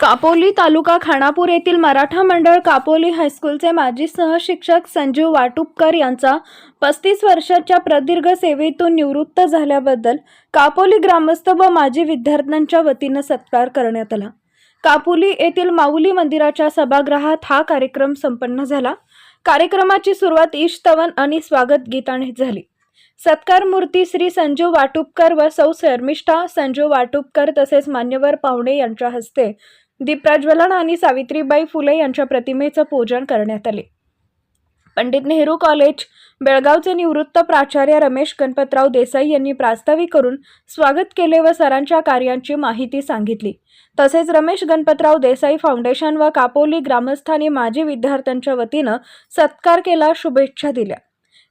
कापोली तालुका खानापूर येथील मराठा मंडळ कापोली हायस्कूलचे माजी सहशिक्षक संजीव वाटुपकर यांचा पस्तीस वर्षाच्या प्रदीर्घ सेवेतून निवृत्त झाल्याबद्दल कापोली ग्रामस्थ व माजी विद्यार्थ्यांच्या वतीनं सत्कार करण्यात आला. कापोली येथील माऊली मंदिराच्या सभागृहात हा कार्यक्रम संपन्न झाला. कार्यक्रमाची सुरुवात इष्टवन आणि स्वागत गीताने झाली. सत्कार मूर्ती श्री संजीव वाटुपकर व सौ शर्मिष्ठा संजीव वाटुपकर तसेच मान्यवर पाहुणे यांच्या हस्ते दीपप्रज्वलन आणि सावित्रीबाई फुले यांच्या प्रतिमेचं पूजन करण्यात आले. पंडित नेहरू कॉलेज बेळगावचे निवृत्त प्राचार्य रमेश गणपतराव देसाई यांनी प्रास्ताविक करून स्वागत केले व सरांच्या कार्यांची माहिती सांगितली. तसेच रमेश गणपतराव देसाई फाउंडेशन व कापोली ग्रामस्थांनी माजी विद्यार्थ्यांच्या वतीनं सत्कार केला शुभेच्छा दिल्या.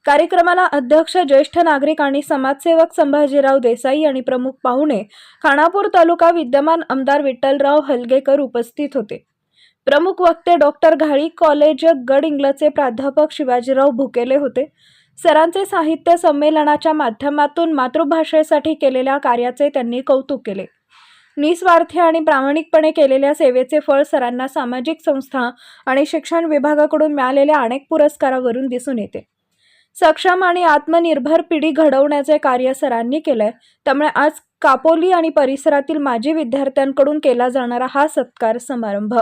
कार्यक्रमाला अध्यक्ष ज्येष्ठ नागरिक आणि समाजसेवक संभाजीराव देसाई आणि प्रमुख पाहुणे खानापूर तालुका विद्यमान आमदार विठ्ठलराव हलगेकर उपस्थित होते. प्रमुख वक्ते डॉक्टर घाळी कॉलेज गड इंग्लजचे प्राध्यापक शिवाजीराव भुकेले होते. सरांचे साहित्य संमेलनाच्या माध्यमातून मातृभाषेसाठी केलेल्या कार्याचे त्यांनी कौतुक केले. निस्वार्थी आणि प्रामाणिकपणे केलेल्या सेवेचे फळ सरांना सामाजिक संस्था आणि शिक्षण विभागाकडून मिळालेल्या अनेक पुरस्कारावरून दिसून येते. सक्षम आणि आत्मनिर्भर पिढी घडवण्याचे कार्य सरांनी केलंय. त्यामुळे आज कापोली आणि परिसरातील माजी विद्यार्थ्यांकडून केला जाणारा हा सत्कार समारंभ.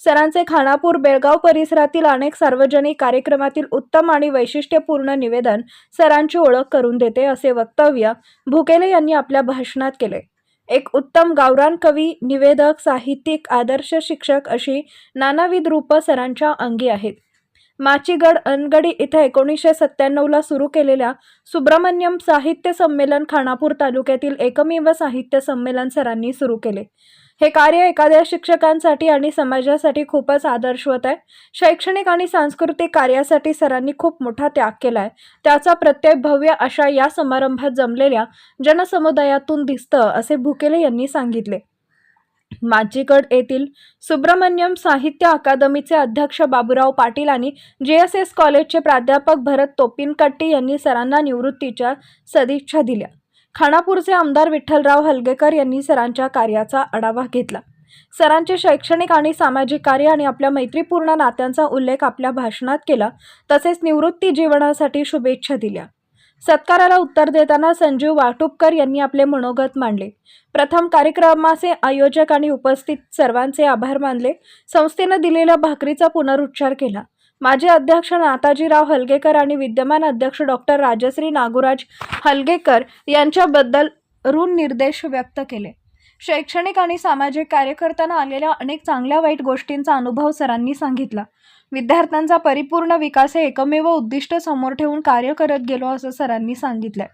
सरांचे खानापूर बेळगाव परिसरातील अनेक सार्वजनिक कार्यक्रमातील उत्तम आणि वैशिष्ट्यपूर्ण निवेदन सरांची ओळख करून देते असे वक्तव्य भुकेले यांनी आपल्या भाषणात केले. एक उत्तम गावरान कवी निवेदक साहित्यिक आदर्श शिक्षक अशी नानाविध रूपं सरांच्या अंगी आहेत. माचीगड अनगडी इथे एकोणीसशे सत्त्याण्णवला सुरू केलेल्या सुब्रमण्यम साहित्य संमेलन खानापूर तालुक्यातील एकमेव साहित्य संमेलन सरांनी सुरू केले. हे कार्य एखाद्या शिक्षकांसाठी आणि समाजासाठी खूपच आदर्शवत आहे. शैक्षणिक आणि सांस्कृतिक कार्यासाठी सरांनी खूप मोठा त्याग केला आहे त्याचा प्रत्यय भव्य अशा या समारंभात जमलेल्या जनसमुदायातून दिसतं असे भुकेले यांनी सांगितले. माजीगड येथील सुब्रमण्यम साहित्य अकादमीचे अध्यक्ष बाबूराव पाटील आणि जे एस एस कॉलेजचे प्राध्यापक भरत तोपिनकट्टी यांनी सरांना निवृत्तीच्या सदिच्छा दिल्या. खानापूरचे आमदार विठ्ठलराव हलगेकर यांनी सरांच्या कार्याचा आढावा घेतला. सरांचे शैक्षणिक आणि सामाजिक कार्य आणि आपल्या मैत्रीपूर्ण नात्यांचा उल्लेख आपल्या भाषणात केला. तसेच निवृत्ती जीवनासाठी शुभेच्छा दिल्या. सत्काराला उत्तर देताना संजीव वाटुपकर यांनी आपले मनोगत मांडले. प्रथम कार्यक्रमाचे आयोजक आणि उपस्थित सर्वांचे आभार मानले. संस्थेनं दिलेल्या भाकरीचा पुनरुच्चार केला. माजी अध्यक्ष नाताजीराव हलगेकर आणि विद्यमान अध्यक्ष डॉक्टर राजश्री नागुराज हलगेकर यांच्याबद्दल ऋण निर्देश व्यक्त केले. शैक्षणिक आणि सामाजिक कार्य करताना आलेल्या अनेक चांगल्या वाईट गोष्टींचा अनुभव सरांनी सांगितला. विद्यार्थ्यांचा परिपूर्ण विकास हे एकमेव उद्दिष्ट समोर ठेवून कार्य करत गेलो असं सरांनी सांगितलंय.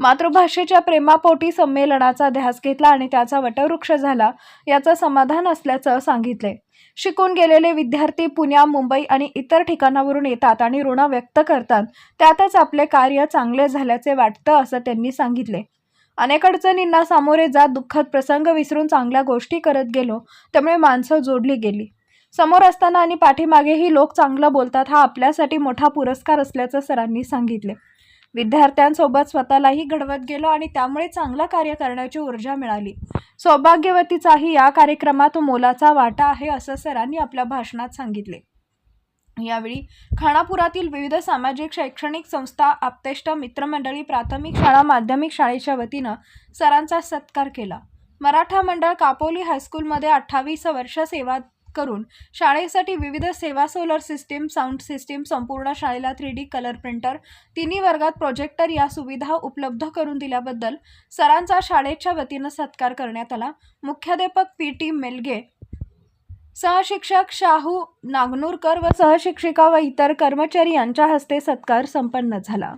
मातृभाषेच्या प्रेमापोटी संमेलनाचा ध्यास घेतला आणि त्याचा वटवृक्ष झाला याचं समाधान असल्याचं सांगितले शिकून गेलेले विद्यार्थी पुण्या मुंबई आणि इतर ठिकाणावरून येतात आणि ऋण व्यक्त करतात. त्यातच आपले कार्य चांगले झाल्याचे वाटतं असं त्यांनी सांगितले अनेक अडचणींना सामोरे जात दुःखद प्रसंग विसरून चांगल्या गोष्टी करत गेलो त्यामुळे माणसं जोडली गेली. समोर असताना आणि पाठीमागेही लोक चांगलं बोलतात हा आपल्यासाठी मोठा पुरस्कार असल्याचं सरांनी सांगितले. विद्यार्थ्यांसोबत स्वतःलाही घडवत गेलो आणि त्यामुळे चांगलं कार्य करण्याची ऊर्जा मिळाली. सौभाग्यवतीचाही या कार्यक्रमात मोलाचा वाटा आहे असं सरांनी आपल्या भाषणात सांगितले. यावेळी खानापुरातील विविध सामाजिक शैक्षणिक संस्था आपतेष्ट मित्रमंडळी प्राथमिक शाळा माध्यमिक शाळेच्या वतीनं सरांचा सत्कार केला. मराठा मंडळ कापोली हायस्कूलमध्ये अठ्ठावीस वर्ष सेवा करून शाळेसाठी विविध सेवा सोलर सिस्टीम साऊंड सिस्टीम संपूर्ण शाळेला थ्री डी कलर प्रिंटर तिन्ही वर्गात प्रोजेक्टर या सुविधा उपलब्ध करून दिल्याबद्दल सरांचा शाळेच्या वतीनं सत्कार करण्यात आला. मुख्याध्यापक पी टी मेलगे सहशिक्षक शाहू नागनूरकर व सहशिक्षिका व इतर कर्मचारी यांच्या हस्ते सत्कार संपन्न झाला.